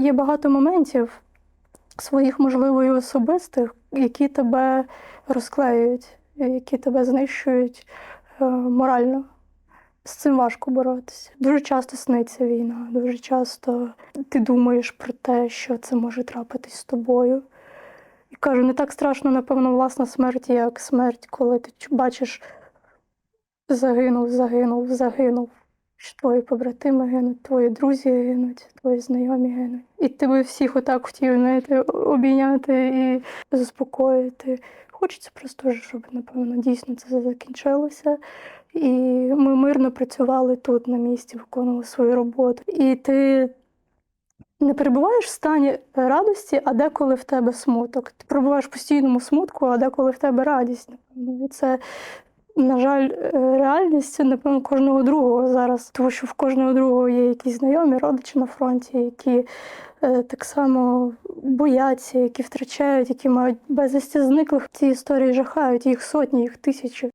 Є багато моментів своїх, можливо, і особистих, які тебе розклеюють, які тебе знищують е, морально. З цим важко боротися. Дуже часто сниться війна, дуже часто ти думаєш про те, що це може трапитись з тобою. І кажу, не так страшно, напевно, власна смерть, як смерть, коли ти бачиш, загинув, загинув, загинув. Що твої побратими гинуть, твої друзі гинуть, твої знайомі гинуть. І ти би всіх отак хотів знаєте, обійняти і заспокоїти. Хочеться просто, щоб, напевно, дійсно це закінчилося. І ми мирно працювали тут на місці, виконували свою роботу. І ти не перебуваєш в стані радості, а деколи в тебе смуток. Ти перебуваєш в постійному смутку, а деколи в тебе радість. Напевно. Це, на жаль, е, реальність напевно кожного другого зараз, тому що в кожного другого є якісь знайомі, родичі на фронті, які е, так само бояться, які втрачають, які мають безвісті зниклих. Ці історії жахають, їх сотні, їх тисячі.